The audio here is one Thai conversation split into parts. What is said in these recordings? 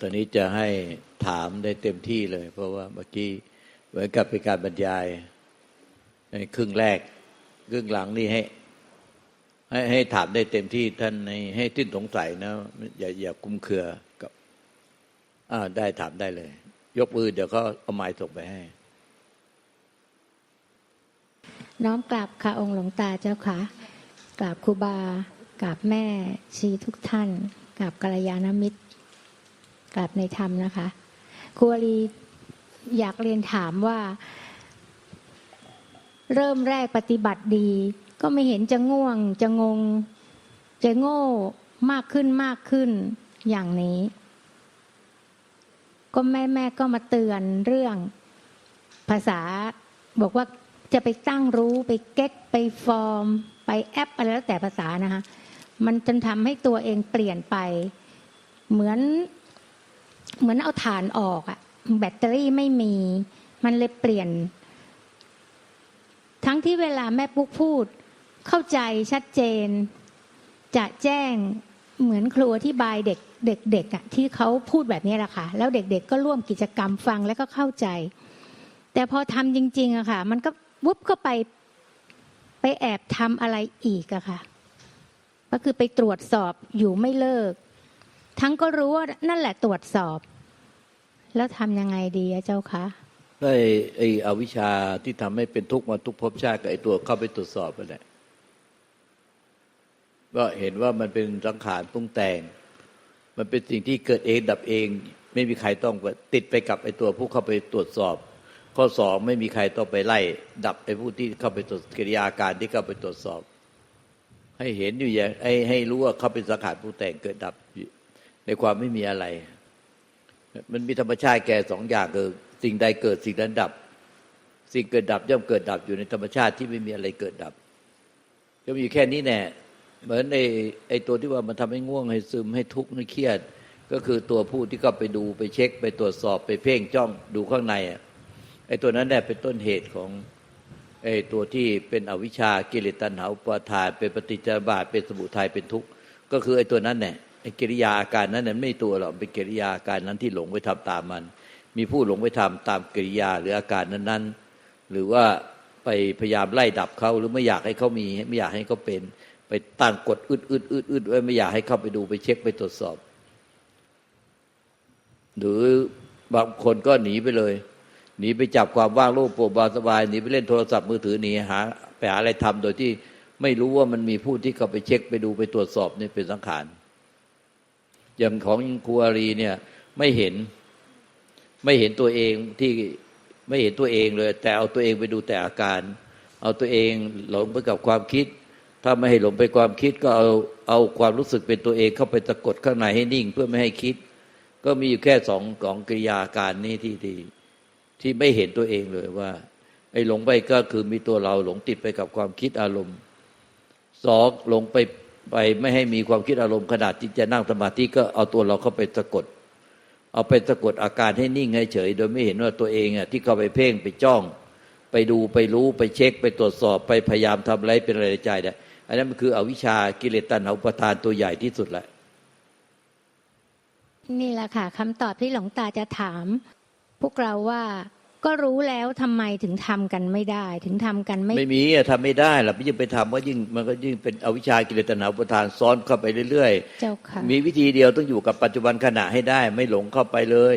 ตอนนี้จะให้ถามได้เต็มที่เลย เพราะว่าเมื่อกี้เหมือนกับเป็นการบรรยายในครึ่งแรก ครึ่งหลังนี่ให้ ให้ให้ถามได้เต็มที่ท่านในให้ทิ้นสงสัยนะ อย่าอย่ากุมเครือกับอ่าได้ถามได้เลย ยกมือเดี๋ยวเขาเอาไม้ส่งไปให้ น้อมกราบค่ะองค์หลวงตาเจ้าค่ะกราบครูบากราบแม่ชีทุกท่านกราบกัลยาณมิตรกราบในธรรมนะคะครูอรีอยากเรียนถามว่า เริ่มแรกปฏิบัติดี ก็ไม่เห็นจะง่วง จะงง จะโง่มากขึ้นมากขึ้นอย่างนี้ ก็แม่แม่ก็มาเตือนเรื่อง ภาษาบอกว่าจะไปตั้งรู้ไปเก็ตไปฟอร์ม ไปแอปอะไรแล้วแต่ภาษานะคะมันจนทำให้ตัวเองเปลี่ยนไป เหมือนเหมือนเอาฐานออกอะแบตเตอรี่ไม่มี มันเลยเปลี่ยน ทั้งที่เวลาแม่ปุ๊กพูด เข้าใจชัดเจน จะแจ้งเหมือนครูอธิบายเด็กเด็กๆอะที่เขาพูดแบบนี้แหละค่ะ แล้วเด็กๆก็ร่วมกิจกรรมฟังแล้วก็เข้าใจ แต่พอทำจริง ๆอะค่ะ มันก็วุบเข้าไปไปแอบทำอะไรอีกอะค่ะ ก็คือไปตรวจสอบอยู่ไม่เลิก ทั้งก็รู้ว่านั่นแหละตรวจสอบ แล้วทำยังไงดีอะเจ้าคะได้ไอ้อวิชชาที่ทำให้เป็นทุกข์มาทุกภพชาติกับไอ้ตัวเข้าไปตรวจสอบไปแหละ ก็เห็นว่ามันเป็นสังขารปรุงแต่ง มันเป็นสิ่งที่เกิดเองดับเอง ไม่มีใครต้องติดไปกับไอ้ตัวผู้เข้าไปตรวจสอบ ข้อสองไม่มีใครต้องไปไล่ ดับไอ้ผู้ที่เข้าไปตรวจกิริยาการที่เข้าไปตรวจสอบ ให้เห็นอยู่อย่างให้ให้รู้ว่าเขาเป็นสังขารปรุงแต่งเกิดดับในความไม่มีอะไร มันมีธรรมชาติแก่สองอย่างคือสิ่งใดเกิดสิ่งนั้นดับ สิ่งเกิดดับย่อมเกิดดับอยู่ในธรรมชาติที่ไม่มีอะไรเกิดดับก็มีอยู่แค่นี้แน่ เหมือนไอ้ไอ้ตัวที่ว่ามันทำให้ง่วงให้ซึมให้ทุกข์ให้เครียด ก็คือตัวผู้ที่ก็ไปดูไปเช็ค ไปตรวจสอบไปเพ่งจ้องดูข้างในอะไอ้ตัวนั้นแหละเป็นต้นเหตุของไอ้ตัวที่เป็นอวิชชากิเลสตัณหาอุปาทานเป็นปฏิจจารบาทเป็นสมุทัยเป็นทุกข์ก็คือไอ้ตัวนั้นแหละไอ้กิริยาอาการนั้นน่ะไม่ตัวหรอกเป็นกิริยาอาการนั้นที่หลงไปทำตามมัน มีผู้หลงไปทำตามกิริยาหรืออาการนั้นๆ หรือว่าไปพยายามไล่ดับเขาหรือไม่อยากให้เขามีไม่อยากให้เขาเป็น ไปตั้งกฎอึดอึดอึดอึดไว้ไม่อยากให้เข้าไปดูไปเช็คไปตรวจสอบ หรือบางคนก็หนีไปเลย หนีไปจับความว่างโลภโปร่งเบาสบายหนีไปเล่นโทรศัพท์มือถือหนีหาไปหาอะไรทำโดยที่ไม่รู้ว่ามันมีผู้ที่เข้าไปเช็คไปดูไปตรวจสอบนี่เป็นสังขารอย่างของครูอารีเนี่ย ไม่เห็น ไม่เห็นตัวเองที่ไม่เห็นตัวเองเลย แต่เอาตัวเองไปดูแต่อาการ เอาตัวเองหลงไปกับความคิด ถ้าไม่ให้หลงไปความคิดก็เอาเอาความรู้สึกเป็นตัวเองเข้าไปสะกดข้างในให้นิ่ง เพื่อไม่ให้คิด ก็มีอยู่แค่สองสองกิริยาการนี้ที่ที่ที่ไม่เห็นตัวเองเลยว่า ไอ้หลงไปก็คือมีตัวเราหลงติดไปกับความคิดอารมณ์สองหลงไปไปไม่ให้มีความคิดอารมณ์ขนาดที่จะนั่งสมาธิก็เอาตัวเราเข้าไปสะกด เอาไปสะกดอาการให้นิ่งให้เฉย โดยไม่เห็นว่าตัวเองอะที่เข้าไปเพ่งไปจ้อง ไปดูไปรู้ไปเช็ค ไปตรวจสอบไปพยายามทำอะไรเป็นอะไรใจเนี่ย อันนั้นมันคืออวิชชากิเลสตัณหาอุปาทานตัวใหญ่ที่สุดแหละนี่แหละค่ะคำตอบที่หลวงตาจะถาม พวกเราว่าก็รู้แล้วทำไมถึงทำกันไม่ได้ ถึงทำกันไม่ไม่มีอะทำไม่ได้หรอกยิ่งไปทำก็ยิ่งมันก็ยิ่งเป็นอวิชชากิเลสตัณหาอุปาทานซ้อนเข้าไปเรื่อยเจ้าค่ะๆมีวิธีเดียวต้องอยู่กับปัจจุบันขณะให้ได้ ไม่หลงเข้าไปเลย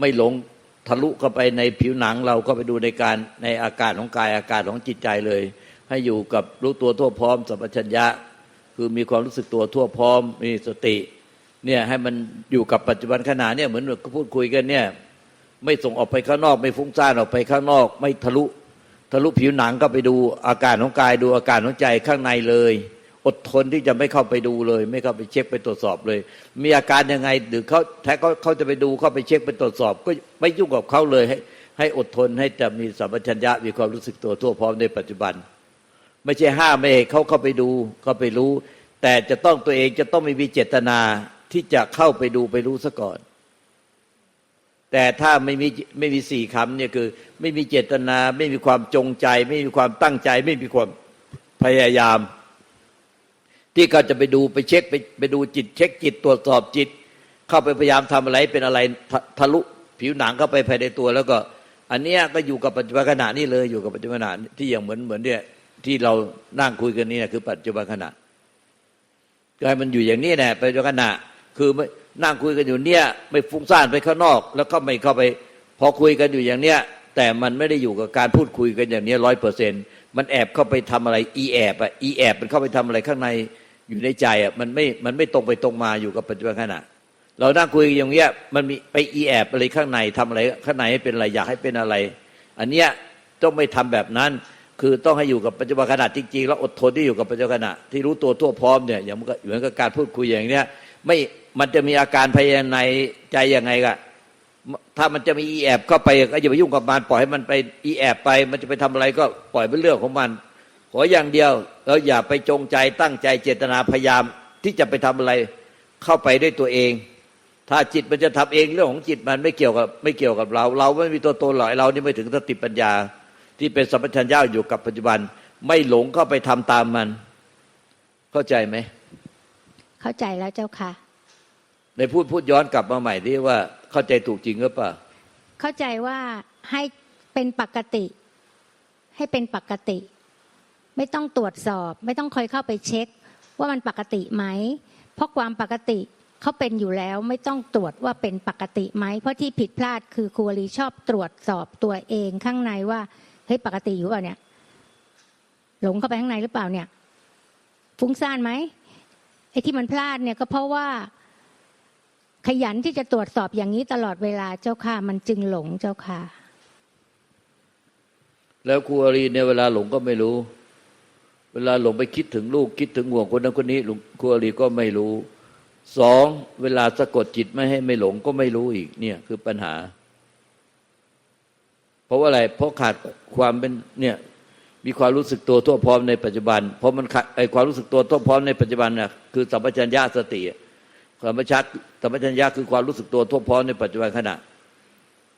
ไม่หลงทะลุเข้าไปในผิวหนังเราก็ไปดูในการในอาการของกายอาการของจิตใจเลย ให้อยู่กับรู้ตัวทั่วพร้อมสัมปชัญญะ คือมีความรู้สึกตัวทั่วพร้อมมีสติเนี่ยให้มันอยู่กับปัจจุบันขณะเนี่ยเหมือนเราพูดคุยกันเนี่ยไม่ส่งออกไปข้างนอก ไม่ฟุ้งซ่านออกไปข้างนอก ไม่ทะลุทะลุผิวหนังก็ไปดูอาการของกายดูอาการของใจข้างในเลย อดทนที่จะไม่เข้าไปดูเลย ไม่เข้าไปเช็คไปตรวจสอบเลย มีอาการยังไงหรือเขาแท้เขาเขาจะไปดูเข้าไปเช็คไปตรวจสอบ ก็ไม่ยุ่งกับเขาเลยให้ให้อดทนให้จะมีสัมปชัญญะมีความรู้สึกตัวทั่วพร้อมในปัจจุบัน ไม่ใช่ห้ามไม่ให้เขาเข้าไปดูเข้าไปรู้ แต่จะต้องตัวเองจะต้องไม่มีเจตนาที่จะเข้าไปดูไปรู้ซะก่อน แต่ถ้าไม่มีไม่มีสี่คำเนี่ยคือ ไม่มีเจตนา ไม่มีความจงใจ ไม่มีความตั้งใจ ไม่มีความพยายาม ที่เขาจะไปดูไปเช็คไปไปดูจิต เช็คจิตตรวจสอบจิต เข้าไปพยายามทำอะไรเป็นอะไรทะลุผิวหนังเข้าไปภายในตัว แล้วก็ อันเนี้ยก็อยู่กับปัจจุบันขณะนี่เลยอยู่กับปัจจุบันขณะที่อย่างเหมือนเหมือนเนี่ย ที่เรานั่งคุยกันนี่นะคือปัจจุบันขณะก็ให้มันอยู่อย่างนี้แหละปัจจุบันขณะ คือไม่นั่งคุยกันอยู่เนี่ย ไม่ฟุ้งซ่านไปข้างนอก แล้วก็ไม่เข้าไป พอคุยกันอยู่อย่างเนี้ย แต่มันไม่ได้อยู่กับการพูดคุยกันอย่างเนี้ร้อยเปอร์เซ็นมันแอบเข้าไปทำอะไร อีแอบอะอีแอบมันเข้าไปทำอะไรข้างในอยู่ในใจอะมันไม่มันไม่ตรงไปตรงมาอยู่กับปัจจุบันขณะ เรานั่งคุยกันอย่างเงี้ยมันมีไปอีแอบอะไรข้างในทำอะไรข้างในให้เป็นอะไรอยากให้เป็นอะไร อันเนี้ยต้องไม่ทำแบบนั้น คือต้องให้อยู่กับปัจจุบันขณะจริงๆแล้วอดทนที่อยู่กับปัจจุบันขณะที่รู้ตัวทั่วพร้อมเนี่ยอย่างมันก็เหมือนกับการพูดคุยอย่างเนี้ยไม่มันจะมีอาการภายในใจยังไงกะถ้ามันจะมีอีแอบเข้าไปก็อย่าไปยุ่งกับมันปล่อยให้มันไปอีแอบไป มันจะไปทำอะไรก็ปล่อยเป็นเรื่องของมัน ขออย่างเดียวเราอย่าไปจงใจตั้งใจเจตนาพยายามที่จะไปทำอะไรเข้าไปด้วยตัวเอง ถ้าจิตมันจะทำเองเรื่องของจิตมันไม่เกี่ยวกับไม่เกี่ยวกับเรา เราไม่มีตัวตนหรอกเรานี่ไม่ถึงสติปัญญา ที่เป็นสัมปชัญญะอยู่กับปัจจุบัน ไม่หลงเข้าไปทำตามมัน เข้าใจไหม เข้าใจแล้วเจ้าค่ะ ในพูดพูดย้อนกลับมาใหม่ที่ว่าเข้าใจถูกจริงหรือเปล่า เข้าใจว่าให้เป็นปกติ ให้เป็นปกติ ไม่ต้องตรวจสอบ ไม่ต้องคอยเข้าไปเช็ค ว่ามันปกติไหม เพราะความปกติเขาเป็นอยู่แล้วไม่ต้องตรวจว่าเป็นปกติไหม เพราะที่ผิดพลาดคือครูวรีชอบตรวจสอบตัวเองข้างในว่า เฮ้ยปกติอยู่เปล่าเนี่ย หลงเข้าไปข้างในหรือเปล่าเนี่ย ฟุ้งซ่านไหมไอ้ที่มันพลาดเนี่ยก็เพราะว่า ขยันที่จะตรวจสอบอย่างนี้ตลอดเวลาเจ้าค่ะมันจึงหลงเจ้าค่ะ แล้วครูอารีเนี่ยเวลาหลงก็ไม่รู้ เวลาหลงไปคิดถึงลูกคิดถึงห่วงคนนั้นคนนี้หลวงครูอารีก็ไม่รู้สองเวลาสะกดจิตไม่ให้ไม่หลงก็ไม่รู้อีกเนี่ยคือปัญหา ราะว่าอะไร เพราะขาดความเป็นเนี่ยมีความรู้สึกตัวทั่วพร้อมในปัจจุบัน เพราะมันขาดไอความรู้สึกตัวทั่วพร้อมในปัจจุบันน่ะคือสัมปชัญญะสติสัมปชัญสัมปชัญญะคือความรู้สึกตัวทั่วพร้อมในปัจจุบันขณะ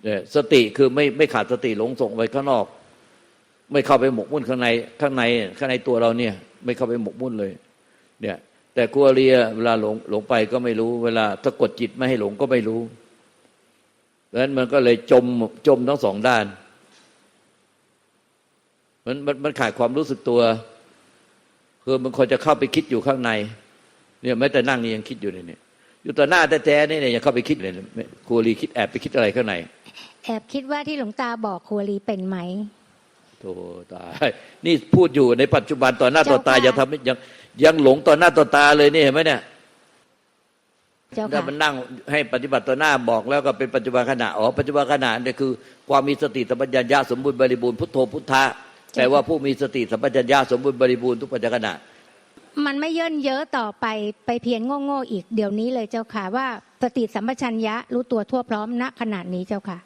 เนี่ยสติคือไม่ไม่ขาดสติหลงส่งไปข้างนอก ไม่เข้าไปหมกมุ่นข้างในข้างในข้างในตัวเราเนี่ย ไม่เข้าไปหมกมุ่นเลย เนี่ย แต่กลัวเรียเวลาหลงหลงไปก็ไม่รู้ เวลาสะกดจิตไม่ให้หลงก็ไม่รู้ดังนั้นมันก็เลยจมจมทั้งสองด้าน มันมันมันขาดความรู้สึกตัว คือมันควรจะเข้าไปคิดอยู่ข้างใน เนี่ยแม้แต่นั่งนี่ยังคิดอยู่เลยเนี่ยอยู่ต่อหน้าแต่แท้ๆนี่เนี่ยยังเข้าไปคิดเลยกลัวรีคิดแอบไปคิดอะไรข้างใน แอบคิดว่าที่หลวงตาบอกครูวรีเป็นไหมโธ่ตายนี่พูดอยู่ในปัจจุบันต่อหน้าต่อตาเจ้าค่ะยังทำให้ยังยังหลงต่อหน้าต่อตาเลยนี่เห็นไหมเนี่ยเจ้าถ้าค่ะมันนั่งให้ปฏิบัติต่อหน้าบอกแล้วก็เป็นปัจจุบันขณะอ๋อปัจจุบันขณะเนี่ยคือ ความมีสติสัมปชัญญะสมบูรณ์บริบูรณ์พุทโธพุทธะ แปลว่าผู้มีสติสัมปชัญญะสมบูรณ์บริบูรณ์ทุกปัจจุบันขณะมันไม่เย่นเยอะต่อไปไปเพียงโง่ๆอีกเดี๋ยวนี้เลยเจ้าค่ะว่าสติสัมปชัญญะรู้ตัวทั่วพร้อมณขณะนี้เจ้าค่ะ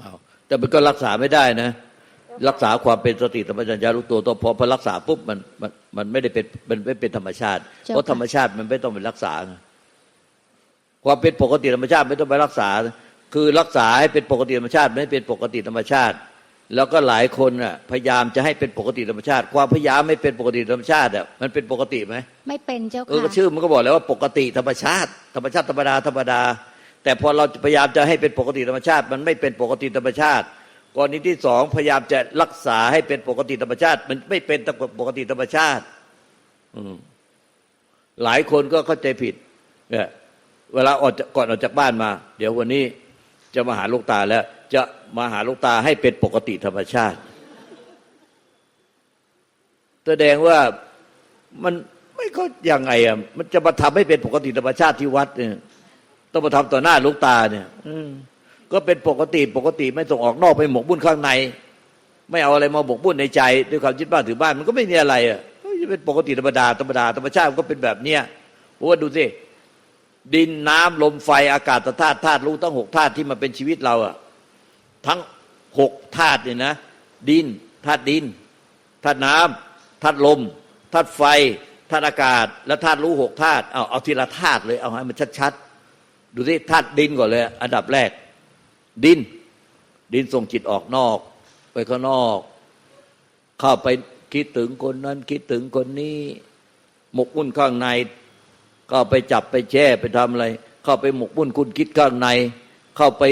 อ้าวแต่มันก็รักษาไม่ได้นะ รักษาความเป็นสติสัมปชัญญะรู้ตัวตัวพอพอรักษาปุ๊บมันมันมันไม่ได้เป็นมันไม่เป็นธรรมชาติเจ้าเพราะค่ะธรรมชาติมันไม่ต้องเป็นรักษาไงความเป็นปกติธรรมชาติไม่ต้องไปรักษา คือรักษาให้เป็นปกติธรรมชาติ ไม่เป็นปกติธรรมชาติ แล้วก็หลายคนอะพยายามจะให้เป็นปกติธรรมชาติ ความพยายามไม่เป็นปกติธรรมชาติอะมันเป็นปกติไหมไม่เป็นเจ้าเออค่ะก็ชื่อมันก็บอกแล้วว่าปกติธรรมชาติ ธรรมชาติธรรมดาธรรมดา แต่พอเราพยายามจะให้เป็นปกติธรรมชาติ มันไม่เป็นปกติธรรมชาติกรณีที่สองพยายามจะรักษาให้เป็นปกติธรรมชาติ มันไม่เป็นปกติธรรมชาติ อืมหลายคนก็เข้าใจผิดเนี่ยเวลาออกจากก่อนออกจากบ้านมา เดี๋ยววันนี้จะมาหาลูกตาแล้ว จะมาหาลูกตาให้เป็นปกติธรรมชาติ แสดงว่ามันไม่ก็ยังไงอะมันจะมาทำให้เป็นปกติธรรมชาติที่วัดเนี่ยต้องมาทำต่อหน้าลูกตาเนี่ยอืก็เป็นปกติปกติไม่ส่งออกนอกไปหมกบุ่นข้างใน ไม่เอาอะไรมาหมกบุ่นในใจ ด้วยความยึดบ้านถือบ้านมันก็ไม่มีอะไรอะก็จะเป็นปกติธรรมดาธรรมดาธรรมชาติก็เป็นแบบเนี้ยเพราะว่าดูสิดินน้ำลมไฟอากาศธาตุธาตุรู้ทั้งหกธาตุที่มาเป็นชีวิตเราอะ ทั้งหกธาตุเนี่ยนะ ดินธาตุดินธาตุน้ำธาตุลมธาตุไฟธาตุอากาศ แล้วธาตุรู้หกธาตุเอาเอาทีละธาตุเลยเอาให้มันชัดๆดูสิธาตุดินก่อนเลย อันดับแรก ดิน ดินส่งจิตออกนอก ไปข้างนอก เข้าไปคิดถึงคนนั้น คิดถึงคนนี้หมกมุ่นข้างในก็ไปจับไปแช่ไปทำอะไร เข้าไปหมกมุ่นคุณคิดข้างใน เข้าไป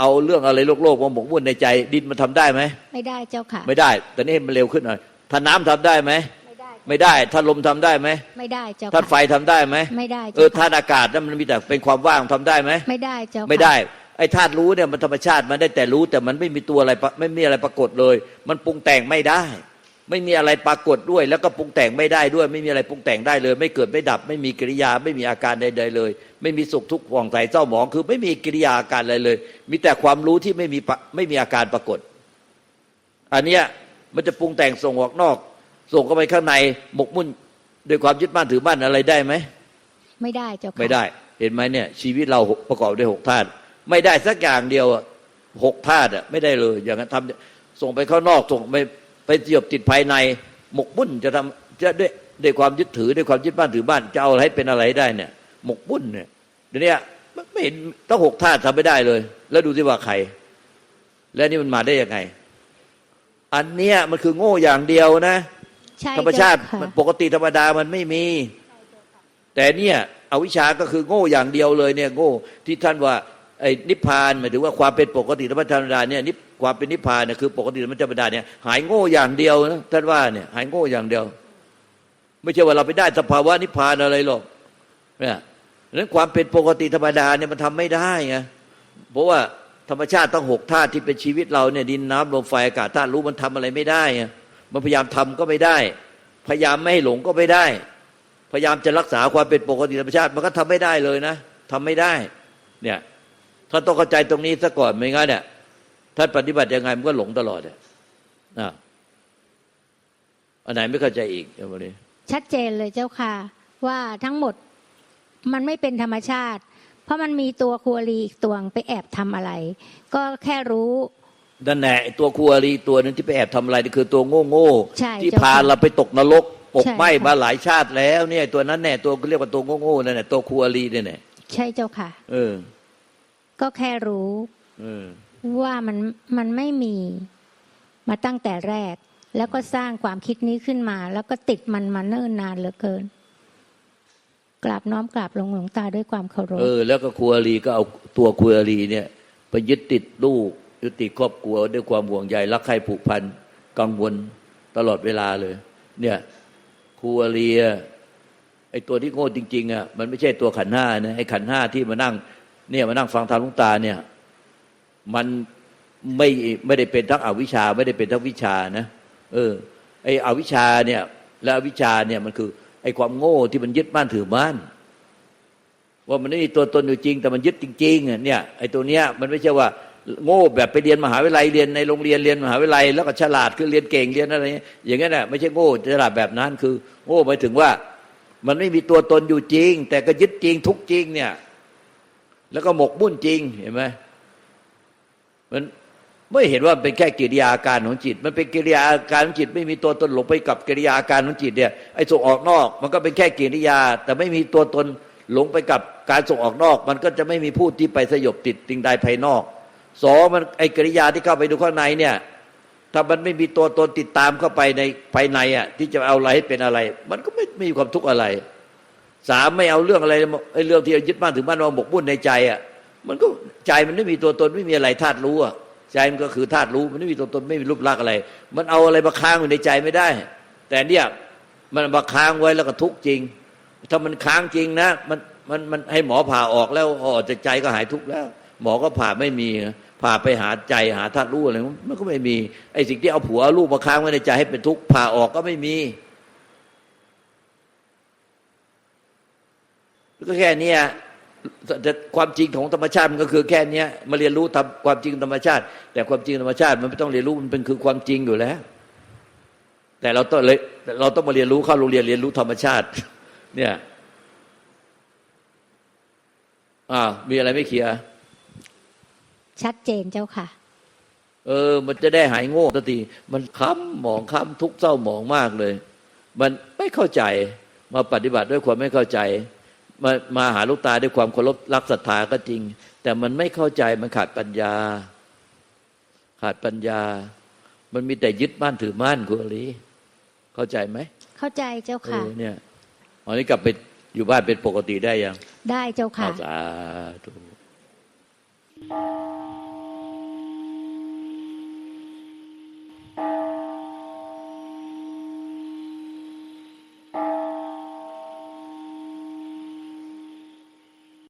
เอาเรื่องอะไรโลกๆมาหมกมุ่นในใจ ดินมันทำได้ไหมไม่ได้เจ้าค่ะ ไม่ได้ แต่นี่มันเร็วขึ้นหน่อยถ้าน้ำทำได้ไหมไม่ได้ไม่ได้ถ้าลมทำได้ไหมไม่ได้เจ้าถ้าค่ะไฟทำได้ไหมไม่ได้เออเจ้าธาตุอากาศนั้นมันมีแต่เป็นความว่างทำได้ไหมไม่ได้เจ้าค่ะไม่ได้ไอ้ธาตุรู้เนี่ยมันธรรมชาติมันได้แต่รู้แต่มันไม่มีตัวอะไรปะไม่มีอะไรปรากฏเลย มันปรุงแต่งไม่ได้ ไม่มีอะไรปรากฏด้วย แล้วก็ปรุงแต่งไม่ได้ด้วย ไม่มีอะไรปรุงแต่งได้เลย ไม่เกิดไม่ดับ ไม่มีกิริยา ไม่มีอาการใด ๆ เลย ไม่มีสุขทุกข์ผ่องใสเศร้าหมอง คือไม่มีกิริยาอาการอะไรเลย มีแต่ความรู้ที่ไม่มีปะไม่มีอาการปรากฏ อันเนี้ยมันจะปรุงแต่งส่งออกนอก ส่งเข้าไปข้างในหมกมุ่นด้วยความยึดมั่นถือมั่นอะไรได้ไหมไม่ได้เจ้าค่ะไม่ได้ เห็นไหมเนี่ย ชีวิตเราประกอบด้วยหกธาตุไม่ได้สักอย่างเดียวอะหกธาตุอะไม่ได้เลย อย่างนั้นทำส่งไปข้างนอกส่งไปไปเสียบติดภายใน หมกมุ่นจะทำจะด้วยด้วยความยึดถือด้วยความยึดบ้านถือบ้านจะเอาอะไรให้เป็นอะไรได้เนี่ย หมกมุ่นเนี่ยเดี๋ยวนี้ไม่ไม่เห็นต้องหกธาตุทำไม่ได้เลย แล้วดูที่ว่าใคร แล้วนี่มันมาได้ยังไง อันเนี้ยมันคือโง่อย่างเดียวนะใช่ธรรมชาติเจ้ค่ะมันปกติธรรมดามันไม่มี แต่เนี่ยอวิชชาก็คือโง่อย่างเดียวเลยเนี่ย โง่ที่ท่านว่า ไอ้นิพพานหมายถึงว่าความเป็นปกติธรรมธรรมดาเนี่ยนิพความเป็นนิพพานเนี่ยคือปกติธรรมธรรมดาเนี่ยหายโง่อย่างเดียวนะท่านว่าเนี่ยหายโง่อย่างเดียว ไม่ใช่ว่าเราไปได้สภาวะนิพพานอะไรหรอกเนี่ยนั้นความเป็นปกติธรรมดาเนี่ยมันทำไม่ได้ไงเพราะว่าธรรมชาติต้องหกธาตุที่เป็นชีวิตเราเนี่ยดินน้ำลมไฟอากาศธาตุรู้มันทำอะไรไม่ได้ไงมันพยายามทำก็ไม่ได้ พยายามไม่ให้หลงก็ไม่ได้ พยายามจะรักษาความเป็นปกติธรรมชาติ มันก็ทำไม่ได้เลยนะทำไม่ได้ เนี่ย ท่านต้องเข้าใจตรงนี้ซะก่อนไม่งั้นเนี่ยท่านปฏิบัติยังไงมันก็หลงตลอดอะอะอันไหนไม่เข้าใจอีกเดี๋ยววันนี้ชัดเจนเลยเจ้าค่ะ ว่าทั้งหมดมันไม่เป็นธรรมชาติ เพราะมันมีตัวครัวรีอีกตัวไปแอบทำอะไร ก็แค่รู้นั่นแหละไอ้ตัวครูอารีตัวนึงที่ไปแอบทำอะไรนี่คือตัวโง่โง่ใช่ที่เจ้าพาค่ะเราไปตกนรกปกใช่ไหม้ค่ะมาหลายชาติแล้วเนี่ย ตัวนั้นแน่ตัวเรียกว่าตัวโง่โง่นั่นแหละตัวครูอารีเนี่ยแหละใช่เจ้าค่ะ เออ ก็แค่รู้เออว่ามันมันไม่มีมาตั้งแต่แรก แล้วก็สร้างความคิดนี้ขึ้นมา แล้วก็ติดมันมาเนิ่นนานเหลือเกิน กราบน้อมกราบลงหลวงตาด้วยความเคารพเออแล้วก็ครูอารีก็เอาตัวครูอารีเนี่ยไปยึดติดลูกยึดติดครอบครัวด้วยความห่วงใยรักใคร่ผูกพันกังวลตลอดเวลาเลย เนี่ยครูอารีอะไอ้ตัวที่โง่จริงๆอะมันไม่ใช่ตัวขันห้านะไอ้ขันห้าที่มานั่ง เนี่ยมานั่งฟังธรรมลุงตาเนี่ย มันไม่ไม่ได้เป็นทั้งอวิชชาไม่ได้เป็นทั้งวิชานะเออไอ้อวิชชาเนี่ย และอวิชชาเนี่ยมันคือ ไอ้ความโง่ที่มันยึดมั่นถือมั่นว่ามันไม่มีตัวตนอยู่จริง แต่มันยึดจริงๆอะเนี่ยไอ้ตัวเนี้ยมันไม่ใช่ว่าโง่แบบไปเรียนมหาวิทยาลัยเรียนในโรงเรียนเรียนมหาวิทยาลัย แล้วก็ฉลาดคือเรียนเก่งเรียนอะไรอย่างเงี้ยอย่างนั้นน่ะไม่ใช่โง่ฉลาดแบบนั้นคือ โง่หมายถึงว่า มันไม่มีตัวตนอยู่จริง แต่ก็ยึดจริงทุกจริงเนี่ย แล้วก็หมกมุ่นจริงเห็นไหมมันไม่เห็นว่าเป็นแค่กิริยาการของจิต มันเป็นกิริยาการของจิต ไม่มีตัวตนหลงไปกับกิริยาการของจิตเนี่ยไอ้ส่งออกนอก มันก็เป็นแค่กิริยา แต่ไม่มีตัวตนหลงไปกับการส่งออกนอก มันก็จะไม่มีผู้ที่ไปสยบติดสิ่งใดภายนอกสองมันไอ้กิริยาที่เข้าไปดูข้างในเนี่ยถ้ามันไม่มีตัวตนติดตามเข้าไปในภายในอะที่จะเอาอะไรให้เป็นอะไร มันก็ไม่มีความทุกข์อะไร สามไม่เอาเรื่องอะไรไอ้เรื่องที่ยึดมั่นถึงมั่นว่าหมกมุ่นในใจอะมันก็ใจมันไม่มีตัวตนไม่มีอะไรธาตุรู้อะใจมันก็คือธาตุรู้มันไม่มีตัวตนไม่มีรูปลักษณ์อะไร มันเอาอะไรมาค้างอยู่ในใจไม่ได้ แต่เนี่ยมันมาค้างไว้แล้วก็ทุกจริง ถ้ามันค้างจริงนะมันมันมันให้หมอผ่าออกแล้วออกจากใจก็หายทุกข์แล้ว หมอก็ผ่าไม่มีผ่าไปหาใจหาธาตุรู้อะไรมันก็ไม่มีไอ้สิ่งที่เอาผัวลูกมาค้างไว้ในใจให้เป็นทุกข์ผ่าออกก็ไม่มี ก็แค่เนี้ยแต่ความจริงของธรรมชาติมันก็คือแค่เนี้ยมาเรียนรู้ทำความจริงธรรมชาติ แต่ความจริงธรรมชาติมันไม่ต้องเรียนรู้มันเป็นคือความจริงอยู่แล้ว แต่เราต้องเลยเราต้องมาเรียนรู้เข้าโรงเรียนเรียนรู้ธรรมชาติ เนี่ยอ้าวมีอะไรไม่เคลียร์ชัดเจนเจ้าค่ะ เออ มันจะได้หายโง่สักทีมันค้ำหมองค้ำทุกข์เศร้าหมองมากเลย มันไม่เข้าใจมาปฏิบัติด้วยความไม่เข้าใจ มามาหาลูกตาด้วยความเคารพรักศรัทธาก็จริง แต่มันไม่เข้าใจมันขาดปัญญา ขาดปัญญา มันมีแต่ยึดมั่นถือมั่นคุณอลีเข้าใจไหมเข้าใจเจ้าเอค่ะอเนี่ยอันนี้กลับไปอยู่บ้านเป็นปกติได้ยัง ได้เจ้าค่ะอาสาธุ